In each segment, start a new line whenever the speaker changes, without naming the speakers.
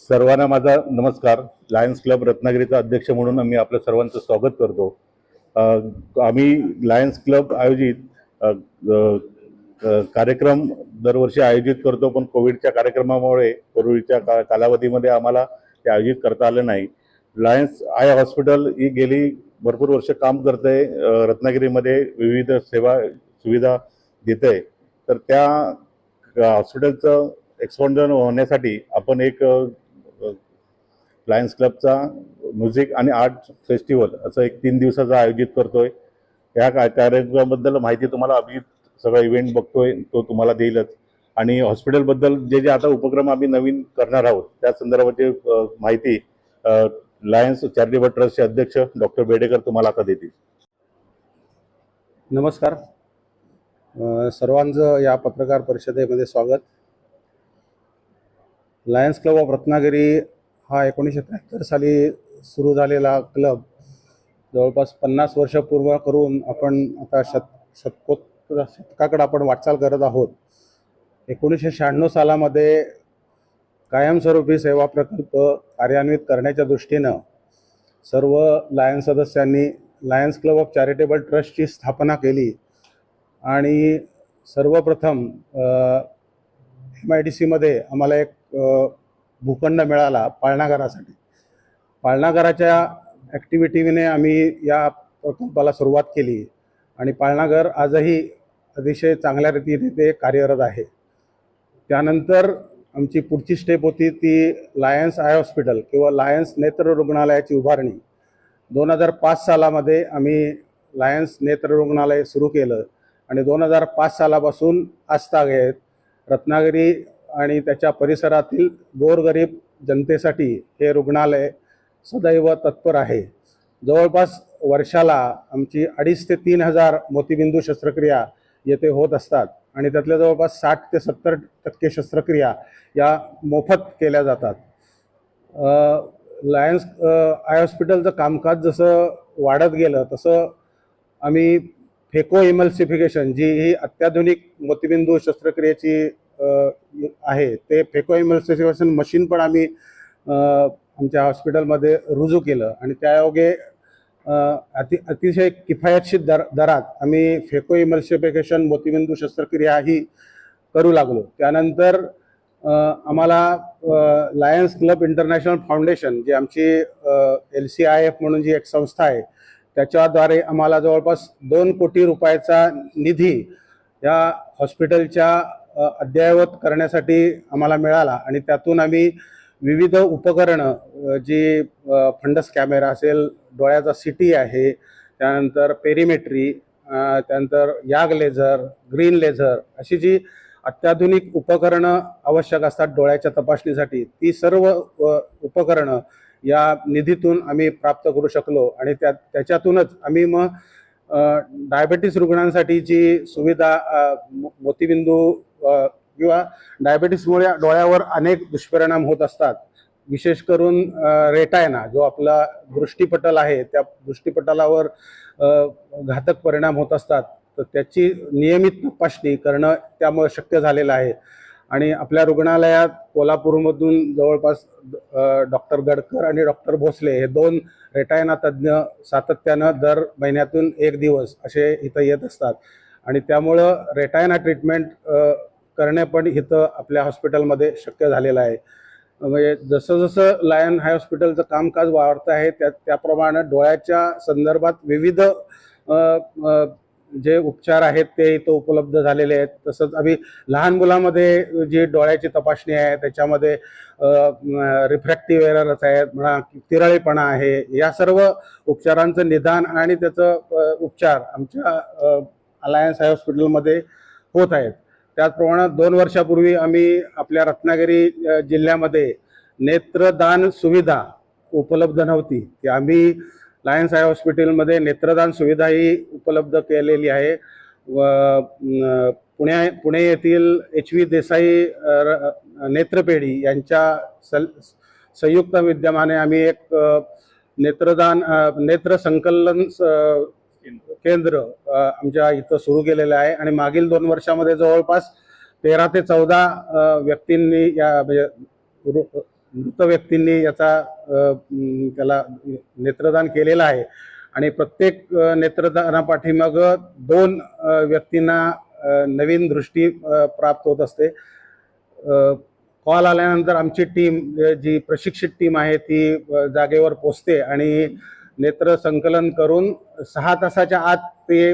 सर्वांना माझा नमस्कार. लायन्स क्लब रत्नागिरीचा अध्यक्ष म्हणून आम्ही आपल्या सर्वांचं स्वागत करतो. आम्ही लायन्स क्लब आयोजित कार्यक्रम दरवर्षी आयोजित करतो पण कोविडच्या कार्यक्रमामुळे कोविडच्या का कालावधीमध्ये आम्हाला ते आयोजित करता आलं नाही. लायन्स आय हॉस्पिटल ही गेली भरपूर वर्ष काम करते आहे रत्नागिरीमध्ये विविध सेवा सुविधा देत आहे तर त्या हॉस्पिटलचं एक्सपान्शन होण्यासाठी आपण एक लायन्स क्लबचा म्युझिक आणि आर्ट फेस्टिवल असं एक तीन दिवसाचं आयोजित करतोय. ह्या का कार्यक्रमाबद्दल माहिती तुम्हाला अभिजित सगळा इव्हेंट बघतोय तो तुम्हाला देईलच. आणि हॉस्पिटलबद्दल जे जे आता उपक्रम आम्ही नवीन करणार आहोत त्या संदर्भाची माहिती लायन्स चॅरिटेबल ट्रस्टचे अध्यक्ष डॉक्टर बेडेकर तुम्हाला आता देतील.
नमस्कार. सर्वांचं या पत्रकार परिषदेमध्ये स्वागत. लायन्स क्लब ऑफ रत्नागिरी हा एकोणीसशे त्र्याहत्तर साली सुरू झालेला क्लब जवळपास पन्नास वर्ष पूर्व करून आपण आता शत शतकोत्तर शतकाकडे आपण वाटचाल करत आहोत. एकोणीसशे शहाण्णव सालामध्ये कायमस्वरूपी सेवा प्रकल्प कार्यान्वित करण्याच्या दृष्टीनं सर्व लायन्स सदस्यांनी लायन्स क्लब ऑफ चॅरिटेबल ट्रस्टची स्थापना केली आणि सर्वप्रथम एम आय डी सीमध्ये आम्हाला एक भूखंड मिळाला पाळणाघरासाठी. पाळणाघराच्या ॲक्टिव्हिटीने आम्ही या प्रकल्पाला सुरुवात केली आणि पाळणाघर आजही अतिशय चांगल्या रीतीने ते कार्यरत आहे. त्यानंतर आमची पुढची स्टेप होती ती लायन्स आय हॉस्पिटल किंवा लायन्स नेत्र रुग्णालयाची उभारणी. दोन हजार पाच सालामध्ये आम्ही लायन्स नेत्र रुग्णालय सुरू केलं आणि दोन हजार पाच सालापासून आजतागेत रत्नागिरी आणि त्याच्या परिसरातील गोरगरीब जनतेसाठी हे रुग्णालय सदैव तत्पर आहे. जवळपास वर्षाला आमची अडीच ते तीन हजार मोतीबिंदू शस्त्रक्रिया येथे होत असतात आणि त्यातल्या जवळपास साठ ते सत्तर टक्के शस्त्रक्रिया या मोफत केल्या जातात. लायन्स आय हॉस्पिटलचं कामकाज जसं वाढत गेलं तसं आम्ही फेको इमल्सिफिकेशन जी ही अत्याधुनिक मोतीबिंदू शस्त्रक्रियेची आहे. ते फेको इमल्सिफिकेशन मशीन पण आम्ही आमच्या हॉस्पिटलमध्ये रुजू केलं. आणि त्यायोगे अति अतिशय किफायतशीर दर दरात आम्ही फेको इमल्सिफिकेशन मोतीबिंदू शस्त्रक्रिया ही करू लागलो. त्यानंतर आम्हाला लायन्स क्लब इंटरनॅशनल फाउंडेशन जी आमची एल सी आय एफ म्हणून जी एक संस्था आहे त्याच्याद्वारे आम्हाला जवळपास दोन कोटी रुपयाचा निधी या हॉस्पिटलच्या अद्ययावत करण्यासाठी आम्हाला मिळाला आणि त्यातून आम्ही विविध उपकरणं जी फंडस कॅमेरा असेल डोळ्याचा सी टी आहे त्यानंतर पेरिमेट्री त्यानंतर याग लेझर ग्रीन लेझर अशी जी अत्याधुनिक उपकरणं आवश्यक असतात डोळ्याच्या तपासणीसाठी ती सर्व उपकरणं या निधीतून आम्ही प्राप्त करू शकलो आणि त्या त्याच्यातूनच आम्ही मग डायबेटीस रुग्णांसाठी जी सुविधा मोतीबिंदू किंवा डायबेटीसमुळे डोळ्यावर अनेक दुष्परिणाम होत असतात. विशेष करून रेटायना जो आपला दृष्टीपटल आहे त्या दृष्टीपटलावर घातक परिणाम होत असतात. तर त्याची नियमित तपासणी करणं त्यामुळे शक्य झालेलं आहे. आणि आपल्या रुग्णालयात कोल्हापूरमधून जवळपास डॉक्टर गडकर आणि डॉक्टर भोसले हे दोन रेटायना तज्ज्ञ सातत्यानं दर महिन्यातून एक दिवस असे इथं येत असतात. आणि त्यामुळं रेटायना ट्रीटमेंट करणे पण इथं आपल्या हॉस्पिटलमध्ये शक्य झालेलं आहे. म्हणजे जसं जसं लायन हाय हॉस्पिटलचं कामकाज वाढतं आहे त्या त्याप्रमाणे डोळ्याच्या संदर्भात विविध जे उपचार आहेत ते इथं उपलब्ध झालेले आहेत. तसंच आम्ही लहान मुलामध्ये जी डोळ्याची तपासणी आहे त्याच्यामध्ये रिफ्रॅक्टिव्ह एरर्स आहेत म्हणा तिरळेपणा आहे या सर्व उपचारांचं निदान आणि त्याचं उपचार आमच्या अलायन्स हाय हॉस्पिटलमध्ये होत आहेत. त्याचप्रमाणे दोन वर्षापूर्वी आम्ही आपल्या रत्नागिरी जिल्ह्यामध्ये नेत्रदान सुविधा उपलब्ध नव्हती. ती आम्ही लायन्स आय हॉस्पिटलमध्ये नेत्रदान सुविधा ही उपलब्ध केलेली आहे. व पुण्या पुणे येथील एच व्ही देसाई र- नेत्रपेढी यांच्या सल संयुक्त विद्यमाने आम्ही एक नेत्रदान नेत्र संकलन स- केंद्र. आमच्या इथं सुरू केलेलं आहे. आणि मागील दोन वर्षामध्ये जवळपास तेरा ते चौदा व्यक्तींनी या म्हणजे मृत व्यक्तींनी याचा त्याला नेत्रदान केलेलं आहे. आणि प्रत्येक नेत्रदानापाठीमाग दोन व्यक्तींना नवीन दृष्टी प्राप्त होत असते. कॉल आल्यानंतर आमची टीम जी प्रशिक्षित टीम आहे ती जागेवर पोचते. आणि नेत्र संकलन करून सहा तासाच्या आत ते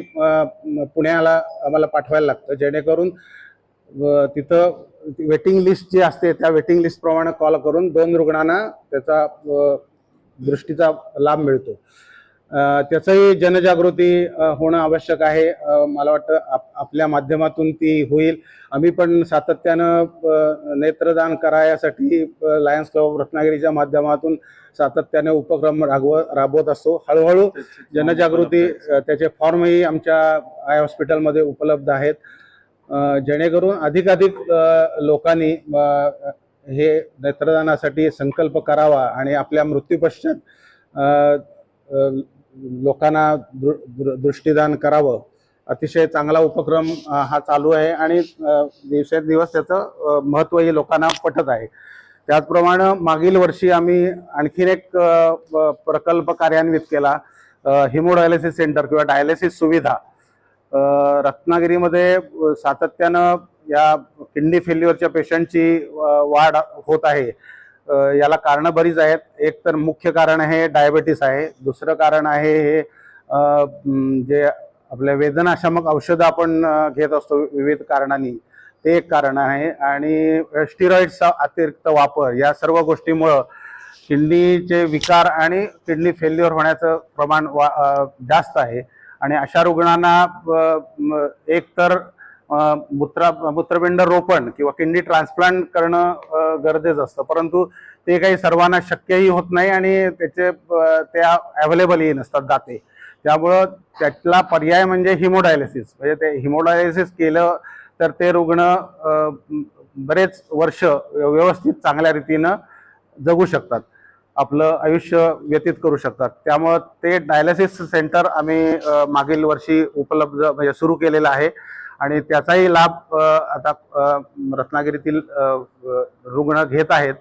पुण्याला आम्हाला पाठवायला लागतं. जेणेकरून तिथं वेटिंग लिस्ट जी असते त्या वेटिंग लिस्टप्रमाणे कॉल करून दोन रुग्णांना त्याचा दृष्टीचा लाभ मिळतो. त्याचंही जनजागृती होणं आवश्यक आहे. मला वाटतं आप आपल्या माध्यमातून ती होईल. आम्ही पण सातत्यानं नेत्रदान करायासाठी लायन्स क्लब रत्नागिरीच्या माध्यमातून सातत्याने उपक्रम राबव राबवत असतो. हळूहळू जनजागृती त्याचे फॉर्मही आमच्या आय हॉस्पिटलमध्ये उपलब्ध आहेत. जेणेकरून अधिकाधिक लोकांनी हे नेत्रदानासाठी संकल्प करावा आणि आपल्या मृत्यूपश्चात लोकांना दृ दृष्टीदान करावं. अतिशय चांगला उपक्रम हा चालू आहे आणि दिवसेंदिवस त्याचं महत्त्वही लोकांना पटत आहे. त्याचप्रमाणे मागील वर्षी आम्ही आणखीन एक प्रकल्प कार्यान्वित केला. हिमोडायलिसिस सेंटर किंवा डायलिसिस सुविधा. रत्नागिरीमध्ये सातत्यानं या किडनी फेल्युअरच्या पेशंटची वाढ होत आहे. याला कारणं बरीच आहेत. एक तर मुख्य कारण हे डायबेटीस आहे. दुसरं कारण आहे हे जे आपल्या वेदनाशामक औषधं आपण घेत असतो विविध कारणांनी ते एक कारण आहे. आणि स्टिरॉईडचा अतिरिक्त वापर या सर्व गोष्टीमुळं किडनीचे विकार आणि किडनी फेल्युअर होण्याचं प्रमाण वा जास्त आहे. आणि अशा रुग्णांना अ, एकतर मूत्रा मूत्रपिंड रोपण किंवा किडनी ट्रान्सप्लांट करणं गरजेचं असतं. परंतु ते काही सर्वांना शक्यही होत नाही आणि त्याचे त्या अवेलेबलही नसतात दाते. त्यामुळं त्यातला पर्याय म्हणजे हिमोडायलिसिस. म्हणजे ते हिमोडायलिसिस केलं तर ते रुग्ण बरेच वर्ष व्यवस्थित चांगल्या रीतीनं जगू शकतात. आपलं आयुष्य व्यतीत करू शकतात. त्यामुळं ते डायलिसिस सेंटर आम्ही मागील वर्षी उपलब्ध म्हणजे सुरू केलेलं आहे. आणि त्याचाही लाभ आता रत्नागिरीतील रुग्ण घेत आहेत.